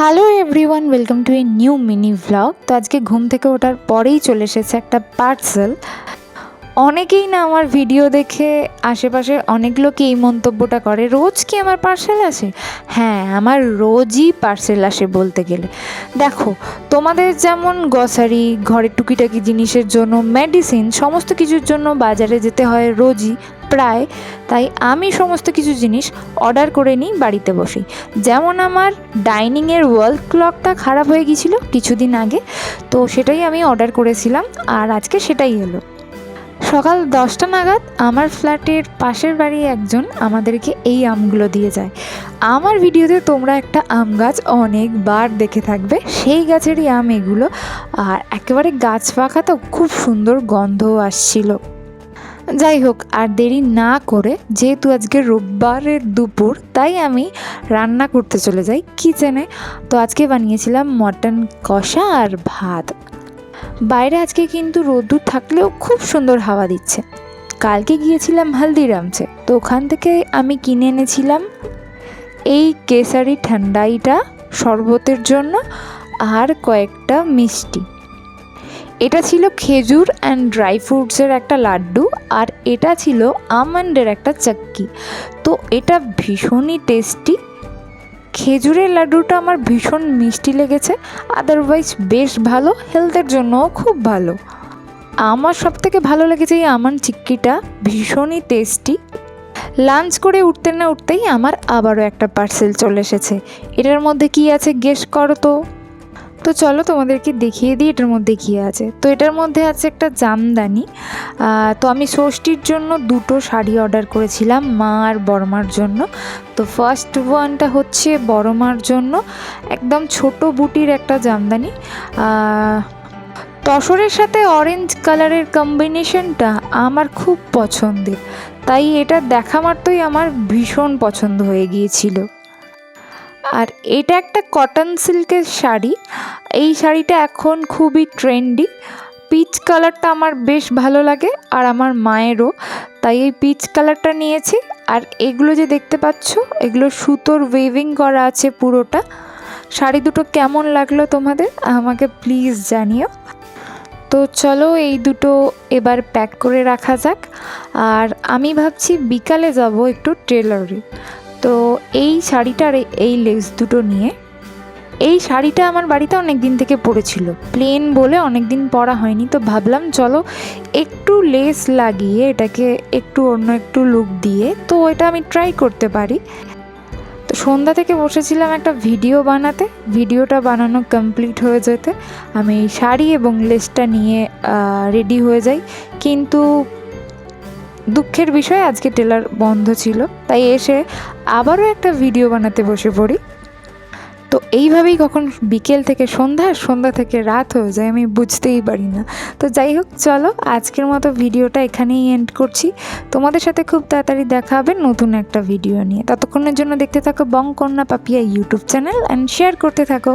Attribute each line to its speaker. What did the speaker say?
Speaker 1: Hello everyone welcome to a new mini vlog তো আজকে ঘুম থেকে ওঠার পরেই চলে এসেছে একটা পার্সেল অনেকেই না আমার ভিডিও দেখে আশেপাশে অনেক লোকই এই মন্তব্যটা করে, রোজ কি আমার পার্সেল আসে? হ্যাঁ আমার রোজই পার্সেল আসে বলতে গেলে। দেখো, তোমাদের যেমন গ্রসারি ঘরের টুকিটাকি জিনিসের জন্য মেডিসিন সমস্ত কিছুর জন্য বাজারে যেতে হয় রোজই। প্রায়, তাই আমি সমস্ত কিছু জিনিস অর্ডার করে নিই বাড়িতে বসেই। যেমন আমার ডাইনিংয়ের ওয়াল ক্লকটা খারাপ হয়ে গিয়েছিল কিছুদিন আগে, তো সেটাই আমি অর্ডার করেছিলাম আর আজকে সেটাই এলো সকাল দশটা নাগাদ আমার ফ্ল্যাটের পাশের বাড়ি একজন আমাদেরকে এই আমগুলো দিয়ে যায়। আমার ভিডিওতে তোমরা একটা আম গাছ অনেকবার দেখে থাকবে, সেই গাছেরই আম এগুলো। আর একেবারে গাছ পাকা তো, খুব সুন্দর গন্ধও আসছিল। যাই হোক আর দেরি না করে, যেহেতু আজকে রোববারের দুপুর, তাই আমি রান্না করতে চলে যাই কিচেনে। তো আজকে বানিয়েছিলাম মটন কষা আর ভাত। বাইরে আজকে কিন্তু রোদ্দুর থাকলেও খুব সুন্দর হাওয়া দিচ্ছে। কালকে গিয়েছিলাম হালদিরামসে, তো ওখান থেকে আমি কিনে এনেছিলাম এই কেসারি ঠান্ডাইটা শরবতের জন্য আর কয়েকটা মিষ্টি। এটা ছিল খেজুর অ্যান্ড ড্রাই ফ্রুটসের একটা লাড্ডু আর এটা ছিল আমন্ডের একটা চাক্কি। তো এটা ভীষণই টেস্টি খেজুরের লাড্ডুটা আমার ভীষণ মিষ্টি লেগেছে আদারওয়াইজ বেশ ভালো হেলথের জন্যও খুব ভালো। আমার সব থেকে ভালো লেগেছে এই আমন চিক্কিটা, ভীষণই টেস্টি লাঞ্চ করে উঠতে না উঠতেই আমার আবারও একটা পার্সেল চলে এসেছে। এটার মধ্যে কি আছে গেস করো তো? তো চলো তোমাদেরকে দেখিয়ে দিই, এটার মধ্যে কী আছে। তো এটার মধ্যে আছে একটা জামদানি। তো আমি ষষ্ঠীর জন্য দুটো শাড়ি অর্ডার করেছিলাম মা আর বড়মার জন্য। তো ফার্স্ট ওয়ানটা হচ্ছে বড়মার জন্য, একদম ছোট বুটির একটা জামদানি। তসরের সাথে অরেঞ্জ কালারের কম্বিনেশনটা আমার খুব পছন্দের। তাই এটা দেখা মাত্রই আমার ভীষণ পছন্দ হয়ে গিয়েছিল। আর এটা একটা কটন সিল্কের শাড়ি। এই শাড়িটা এখন খুবই ট্রেন্ডি পিচ কালারটা আমার বেশ ভালো লাগে আর আমার মায়েরও। তাই এই পিচ কালারটা নিয়েছি। আর এগুলো যে দেখতে পাচ্ছ, এগুলো সুতোর ওয়েভিং করা আছে পুরোটা। শাড়ি দুটো কেমন লাগল তোমাদের, আমাকে প্লিজ জানিও। তো চলো এই দুটো এবার প্যাক করে রাখা যাক। আর আমি ভাবছি বিকালে যাব একটু টেলরে তো এই শাড়িটার এই- লেস দুটো নিয়ে, এই শাড়িটা আমার বাড়িতে অনেক দিন থেকে পড়েছিল প্লেন বলে অনেক দিন পরা হয়নি, তো ভাবলাম চলো একটু লেস লাগিয়ে এটাকে একটু অন্য একটু লুক দিয়ে, তো এটা আমি ট্রাই করতে পারি। তো সন্ধ্যা থেকে বসেছিলাম একটা ভিডিও বানাতে ভিডিওটা বানানো কমপ্লিট হয়ে যেতে, আমি শাড়ি এবং লেসটা নিয়ে রেডি হয়ে যাই। কিন্তু দুঃখের বিষয় আজকে টেলার বন্ধ ছিল, তাই এসে আবারও একটা ভিডিও বানাতে বসে পড়ি। তো এইভাবেই কখন বিকেল থেকে সন্ধ্যা সন্ধ্যা থেকে রাত হয়ে যায়, আমি বুঝতেই পারি না। তো যাই হোক, চলো আজকের মতো ভিডিওটা এখানেই এন্ড করছি। তোমাদের সাথে খুব তাড়াতাড়ি দেখা হবে নতুন একটা ভিডিও নিয়ে। ততক্ষণের জন্য দেখতে থাকো Bong, Kanya, Papiya YouTube channel and share করতে থাকো।